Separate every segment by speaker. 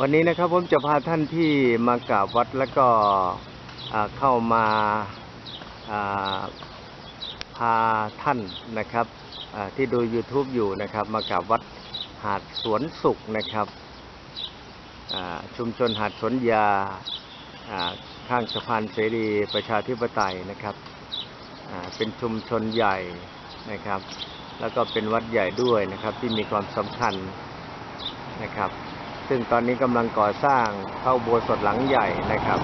Speaker 1: วันนี้นะครับผมจะพาท่านที่มากราบวัดแล้วก็เข้ามาพาท่านนะครับที่ดู YouTube อยู่นะครับ มากราบวัดหาดสวนสุขนะครับชุมชนหาดสวนยาข้างสะพานเสรีประชาธิปไตยนะครับเป็นชุมชนใหญ่นะครับ แล้วก็เป็นวัดใหญ่ด้วยนะครับที่มีความสำคัญนะครับ ซึ่งตอนนี้กำลังก่อสร้างเข้าโบสถ์หลังใหญ่นะครับ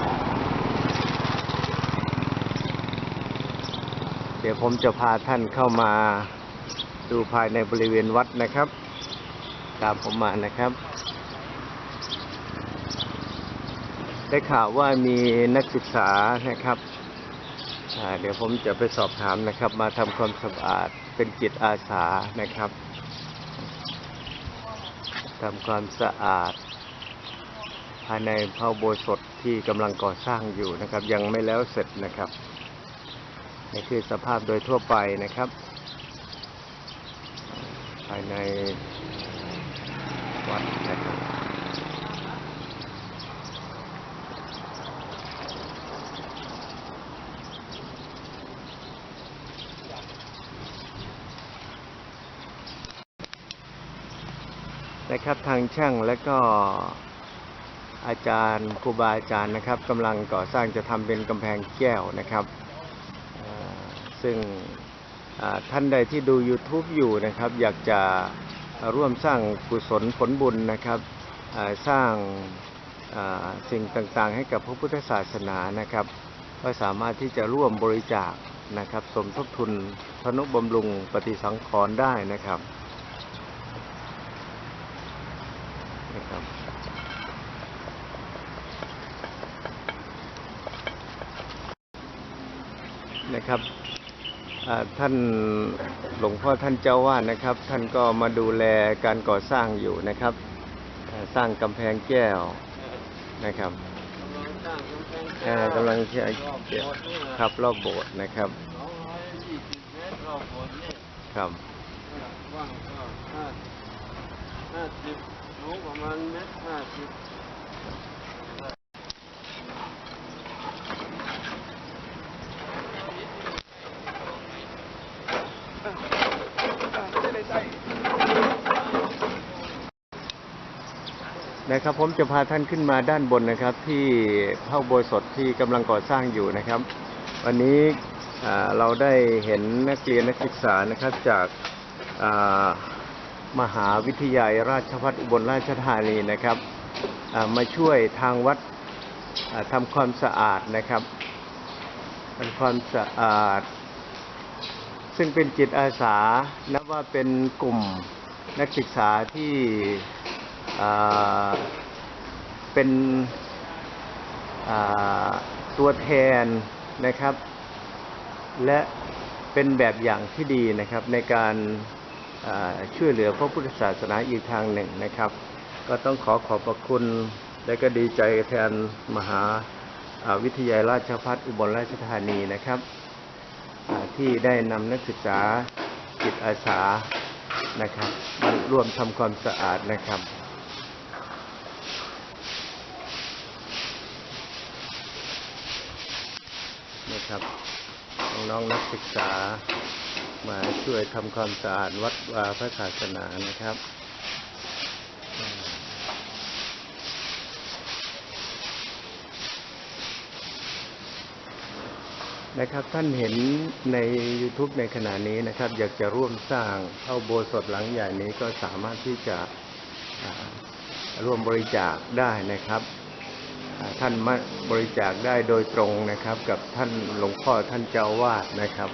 Speaker 1: เดี๋ยวผมจะพาท่านเข้ามาดูภายในบริเวณวัดนะครับ ตามผมมานะครับ ได้ข่าวว่ามีนักศึกษานะครับเดี๋ยวผมจะไปสอบถามนะครับ มาทำความสะอาดเป็นจิตอาสานะครับ ทำความสะอาด ภายในพระโบสถที่กำลังก่อสร้างอยู่นะครับ ยังไม่แล้วเสร็จนะครับนี่คือสภาพโดยทั่วไปนะครับ ภายในวัดนะครับ นะครับทางช่างและก็อาจารย์ครูบาอาจารย์นะครับกำลังก่อสร้างจะทำเป็นกำแพงแก้วนะครับซึ่งท่านใดที่ดู YouTube อยู่นะครับ อยากจะร่วมสร้างกุศลผลบุญนะครับสร้างสิ่งต่างๆ ให้กับพระพุทธศาสนานะครับ ก็สามารถที่จะร่วมบริจาคนะครับ สมทบทุนทนุบำรุงปฏิสังขรณ์ได้นะครับ นะครับอ่าท่านหลวงพ่อท่านเจ้าวาดนะครับ ท่านก็มาดูแลการก่อสร้างอยู่นะครับอ่าสร้างกำแพงแก้วนะครับอ่ากำลังใช้ครับรอบโบสถ์นะครับ
Speaker 2: สองร้อยยี่สิบเมตรรอบโบสถ์นี่
Speaker 1: ครับ
Speaker 2: กว้างก็ห้าห้าสิบสูงประมาณเมตรห้าสิบ
Speaker 1: นะครับผมจะพาท่านขึ้นมาด้านบนนะครับ ที่พระอุโบสถที่กำลังก่อสร้างอยู่นะครับ วันนี้เราได้เห็นนักเรียนนักศึกษานะครับจากามหาวิทยาลัยราชภัฏอุบลราชธานีนะครับามาช่วยทางวัดอ่าทำความสะอาดนะครับทำความสะอาด ซึ่งเป็นจิตอาสานับว่าเป็นกลุ่มนักศึกษาที่ เป็นตัวแทนนะครับ และเป็นแบบอย่างที่ดีนะครับในการช่วยเหลือพระพุทธศาสนาอีกทางหนึ่งนะครับ ก็ต้องขอขอบพระคุณและก็ดีใจแทนมหาาวิทยาลัยราชภัฏอุบลราชธานีนะครับ ที่ได้นำนักศึกษาจิตอาสานะครับมาร่วมทำความสะอาดนะครับ นะครับ น้องๆนักศึกษามาช่วยทำความสะอาดวัดวาพระศาสนานะครับนะครับท่านเห็นใน YouTube ในขณะนี้นะครับ อยากจะร่วมสร้างเข้าโบสถ์หลังใหญ่นี้ก็สามารถที่จะร่วมบริจาคได้นะครับ ท่านมาบริจาคได้โดยตรงนะครับ กับท่านหลวงพ่อท่านเจ้าวาดนะครับ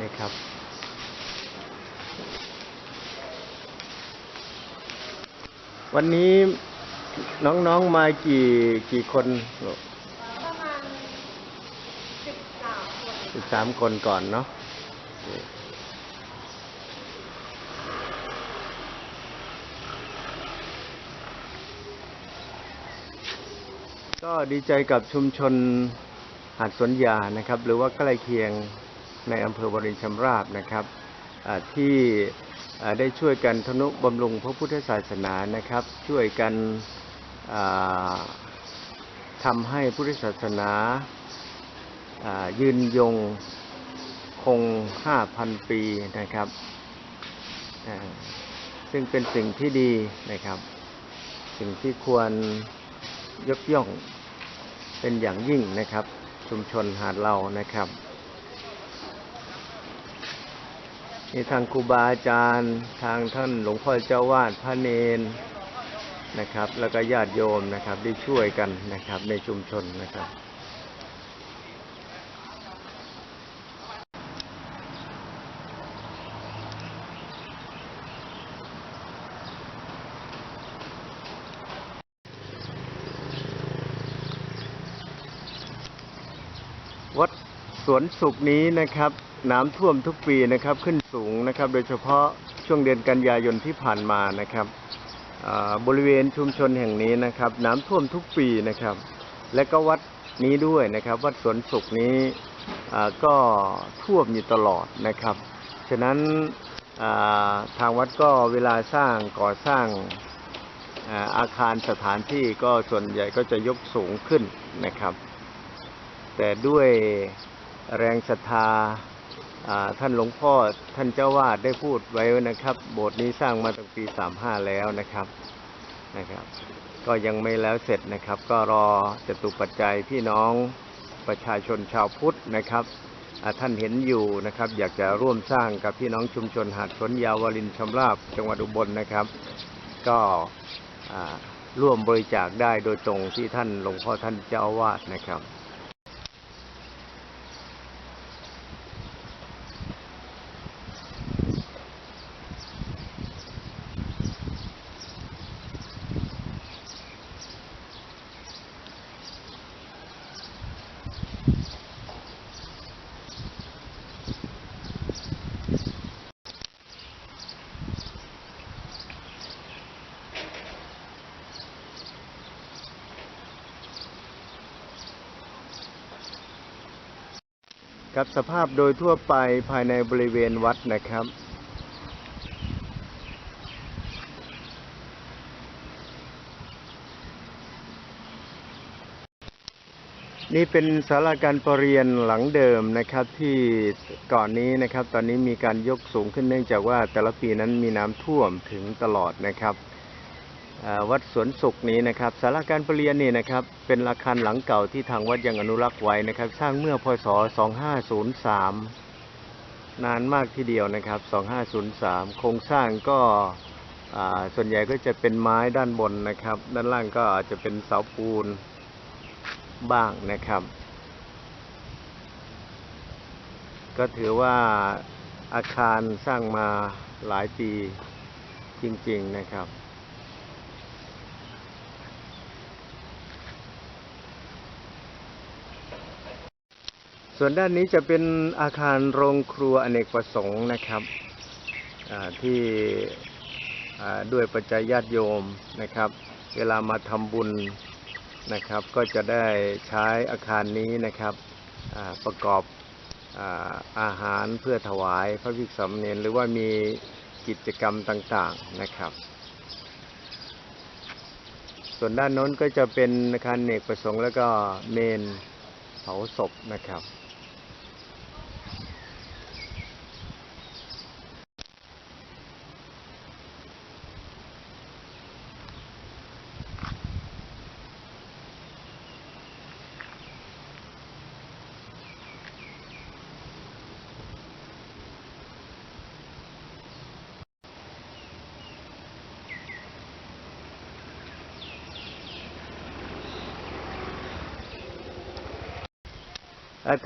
Speaker 1: นี่ครับ วันนี้น้องๆมากี่กี่คน
Speaker 3: ประมาณสิบสามคน
Speaker 1: สิบสามคนก่อนเนาะ ดีใจกับชุมชนหาดสวนยานะครับ หรือว่าใกล้เคียงในอำเภอวรินชำราบนะครับที่ได้ช่วยกันทนุบำรุงพระพุทธศาสนานะครับ ช่วยกันทำให้พุทธศาสนายืนยงคง 5,000 ปีนะครับ ซึ่งเป็นสิ่งที่ดีนะครับ สิ่งที่ควรยกย่อง เป็นอย่างยิ่งนะครับ ชุมชนหาดเรานะครับมีทางครูบาอาจารย์ทางท่านหลวงพ่อเจ้าวาดพระเนนนะครับ แล้วก็ญาติโยมนะครับได้ช่วยกันนะครับในชุมชนนะครับ วัดส วนสุขนี้นะครับน้ำท่วมทุกปีนะครับขึ้นสูงนะครับ โดยเฉพาะช่วงเดือนกันยายนที่ผ่านมานะครับบริเวณชุมชนแห่งนี้นะครับ น้ำท่วมทุกปีนะครับ และก็วัดนี้ด้วยนะครับ วัดสวนสุขนี้ก็ท่วมอยู่ตลอดนะครับ ฉะนั้นทางวัดก็เวลาสร้างก่อสร้างอาคารสถานที่ก็ส่วนใหญ่ก็จะยกสูงขึ้นนะครับ แต่ด้วย แรงศรัทธาท่านหลวงพ่อท่านเจ้าวาดได้พูดไว้นะครับ โบสถ์นี้สร้างมาตั้งปี35แล้วนะครับนะครับ ก็ยังไม่แล้วเสร็จนะครับ ก็รอจตุปัจจัยพี่น้องประชาชนชาวพุทธนะครับท่านเห็นอยู่นะครับ อยากจะร่วมสร้างกับพี่น้องชุมชนหาดสนยาวรินชำราบจังหวัดอุบลนะครับ ก็ร่วมบริจาคได้โดยตรงที่ท่านหลวงพ่อท่านเจ้าวาสนะครับ ครับสภาพโดยทั่วไปภายในบริเวณวัดนะครับ นี่เป็นศาลาการประเรียนหลังเดิมนะครับที่ก่อนนี้นะครับ ตอนนี้มีการยกสูงขึ้นเนื่องจากว่าแต่ละปีนั้นมีน้ำท่วมถึงตลอดนะครับ วัดสวนสุขนี้นะครับศาลาการประเรียนนี่นะครับเป็นอาคารหลังเก่าที่ทางวัดยังอนุรักษ์ไว้นะครับ สร้างเมื่อพศ 2503 นานมากทีเดียวนะครับ 2503 โครงสร้างก็ส่วนใหญ่ก็จะเป็นไม้ด้านบนนะครับ ด้านล่างก็อาจจะเป็นเสาปูนบ้างนะครับ ก็ถือว่าอาคารสร้างมาหลายปีจริง ๆ นะครับ ส่วนด้านนี้จะเป็นอาคารโรงครัวอเนกประสงค์นะครับที่ด้วยปัจจัยญาติโยมนะครับ เวลามาทำบุญนะครับ ก็จะได้ใช้อาคารนี้นะครับประกอบอาหารเพื่อถวายพระภิกษุสามเณรหรือว่ามีกิจกรรมต่างๆนะครับ ส่วนด้านโน้นก็จะเป็นอาคารอเนกประสงค์แล้วก็เมนเผาศพนะครับ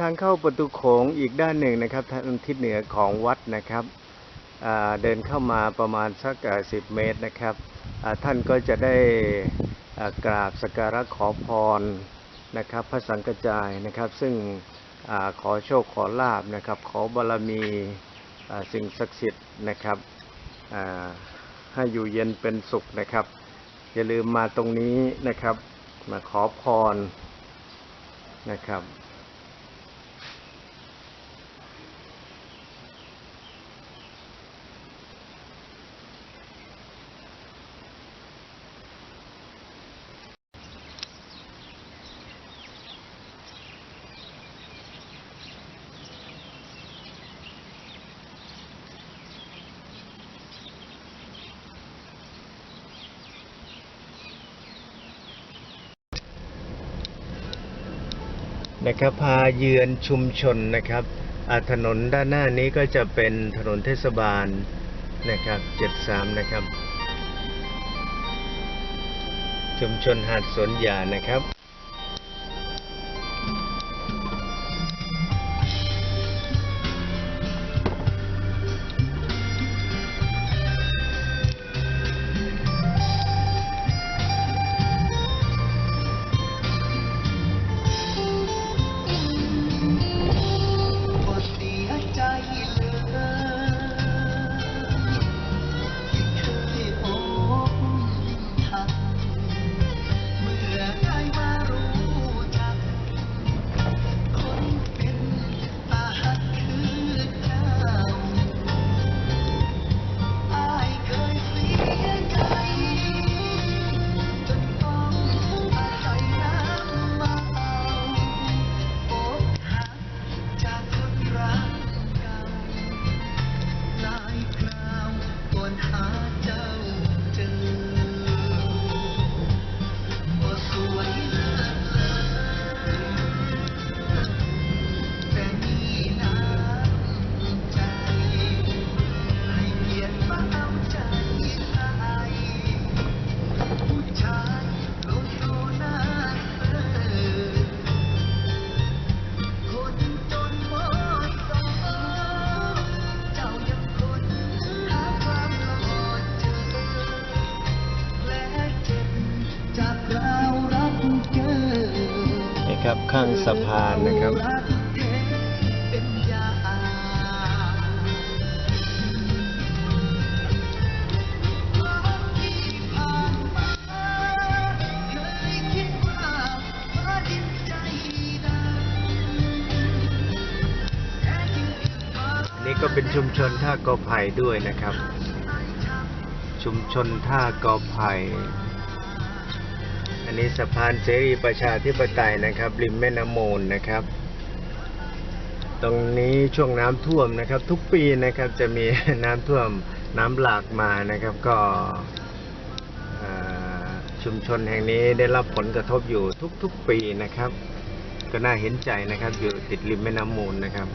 Speaker 1: ทางเข้าประตูโขงอีกด้านหนึ่งนะครับทางทิศเหนือของวัดนะครับเดินเข้ามาประมาณสักสิบเมตรนะครับท่านก็จะได้กราบสักการะขอพรนะครับพระสังกจายนะครับ ซึ่งอขอโชคขอลาบนะครับ ขอบารมีสิ่งศักดิ์สิทธิ์นะครับให้อยู่เย็นเป็นสุขนะครับ อย่าลืมมาตรงนี้นะครับ มาขอพรนะครับ
Speaker 4: นะครับพาเยือนชุมชนนะครับอ่าถนนด้านหน้านี้ก็จะเป็นถนนเทศบาลนะครับ 73 นะครับ ชุมชนหาดสวนยานะครับ
Speaker 1: ต่จริงๆฟ้า
Speaker 4: อันนี้ก็เป็นชุมชนท่ากอไผ่ด้วยนะครับ ชุมชนท่ากอไผ่ อันนี้สะพานเสรีประชาธิปไตยนะครับ ริมแม่น้ำมูลนะครับ ตรงนี้ช่วงน้ำท่วมนะครับ ทุกปีนะครับจะมีน้ำท่วมน้ำหลากมานะครับก็ชุมชนแห่งนี้ได้รับผลกระทบอยู่ทุกๆปีนะครับ ก็น่าเห็นใจนะครับอยู่ติดริมแม่น้ำมูลนะครับ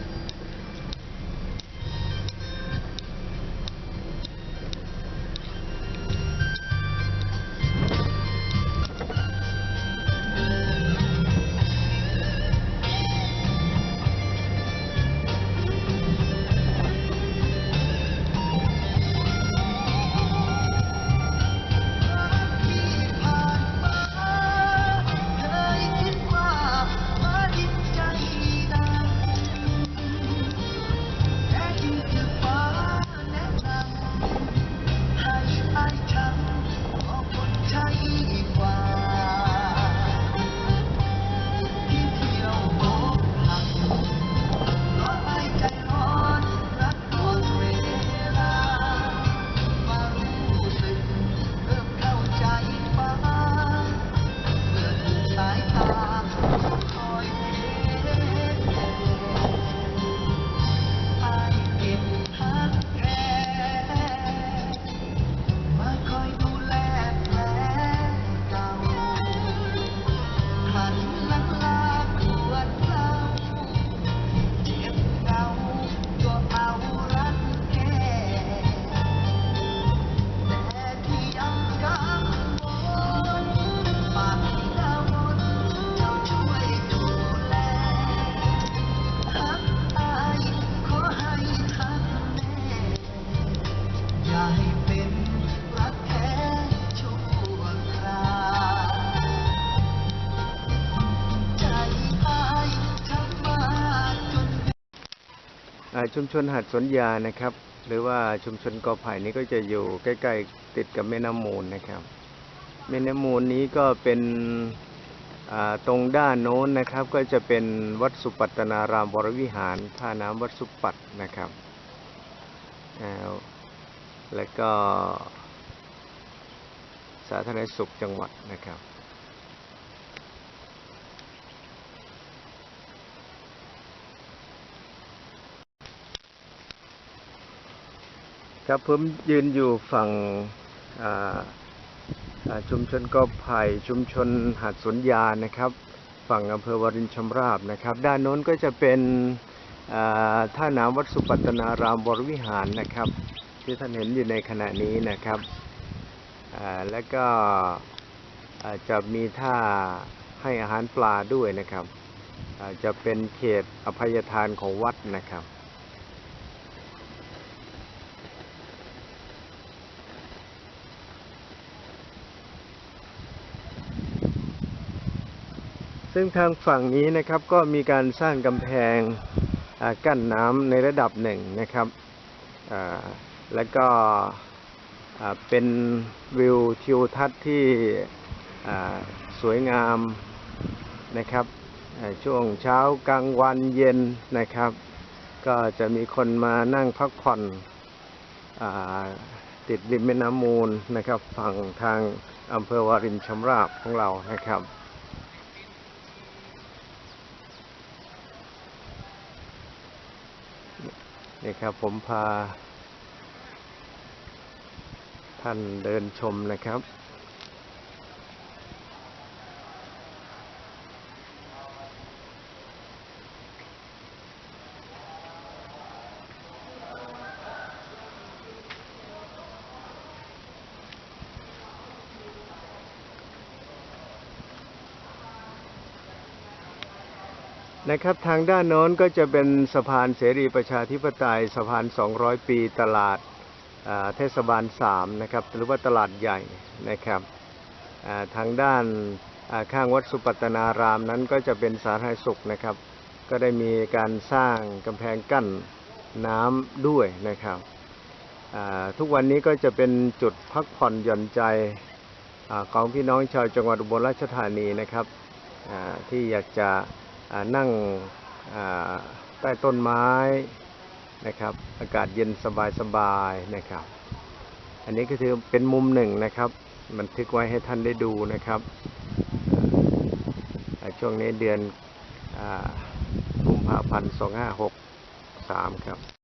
Speaker 1: ชุม
Speaker 4: ชนหาดสวนยานะครับ หรือว่าชุมชนกอไผ่นี้ก็จะอยู่ใกล้ๆติดกับแม่น้ำมูลนะครับ แม่น้ำมูลนี้ก็เป็นตรงด้านโน้นนะครับ ก็จะเป็นวัดสุปัตนารามวรวิหารท่าน้ำวัดสุปัตนะครับอ่าแล้วก็สาธารณสุขจังหวัดนะครับ ครับผมยืนอยู่ฝั่งชุมชนกอไผ่ชุมชนหาดสวนยานะครับ
Speaker 1: ฝั่งอำเภอวารินชำราบนะครับ ด้านโน้นก็จะเป็นท่าน้ำวัดสุปัตนารามวรวิหารนะครับ ที่ท่านเห็นอยู่ในขณะนี้นะครับแล้วก็จะมีท่าให้อาหารปลาด้วยนะครับ จะเป็นเขตอภัยทานของวัดนะครับ ซึ่งทางฝั่งนี้นะครับก็มีการสร้างกำแพงกั้นน้ำในระดับหนึ่งนะครับแล้วก็เป็นวิวทิวทัศน์ที่สวยงามนะครับช่วงเช้ากลางวันเย็นนะครับ ก็จะมีคนมานั่งพักผ่อนอติดริมแม่น้ำมูลนะครับ ฝั่งทางอำเภอวารินชำราบของเรานะครับ นี่ครับผมพา ท่านเดินชมนะครับ นะครับทางด้านโน้นก็จะเป็นสะพานเสรีประชาธิปไตยสะพาน 200 ปีตลาดเทศบาล 3 นะครับ หรือว่าตลาดใหญ่นะครับทางด้านข้างวัดสุปัตนารามนั้นก็จะเป็นสาธารณสุขนะครับ ก็ได้มีการสร้างกำแพงกั้นน้ำด้วยนะครับทุกวันนี้ก็จะเป็นจุดพักผ่อนหย่อนใจอของพี่น้องชาวจังหวัดอุบลราชธานีนะครับที่อยากจะ นั่งใต้ต้นไม้นะครับ อากาศเย็นสบายๆนะครับ อันนี้ก็คือเป็นมุมหนึ่งนะครับ บันทึกไว้ให้ท่านได้ดูนะครับ ช่วงนี้เดือนกุมภาพันธ์สองห้าหกสามครับ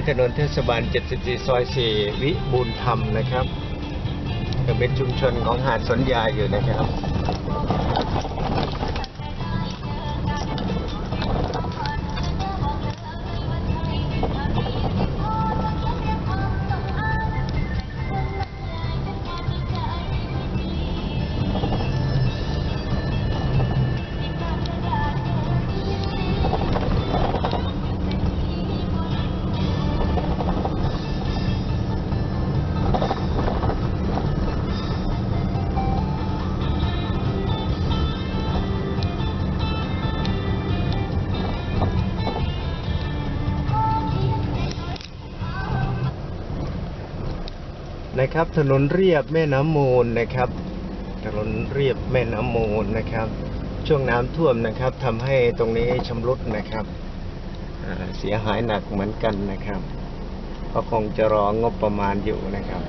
Speaker 1: นี่ถนนเทศบาล 74 ซอย 4 วิบูลธรรมนะครับเป็นชุมชนของหาดสนยาอยู่นะครับ นะครับ ถนนเรียบแม่น้ำมูลนะครับ ถนนเรียบแม่น้ำมูลนะครับ ช่วงน้ำท่วมนะครับทำให้ตรงนี้ชำรุดนะครับเสียหายหนักเหมือนกันนะครับ ก็คงจะรองบประมาณอยู่นะครับ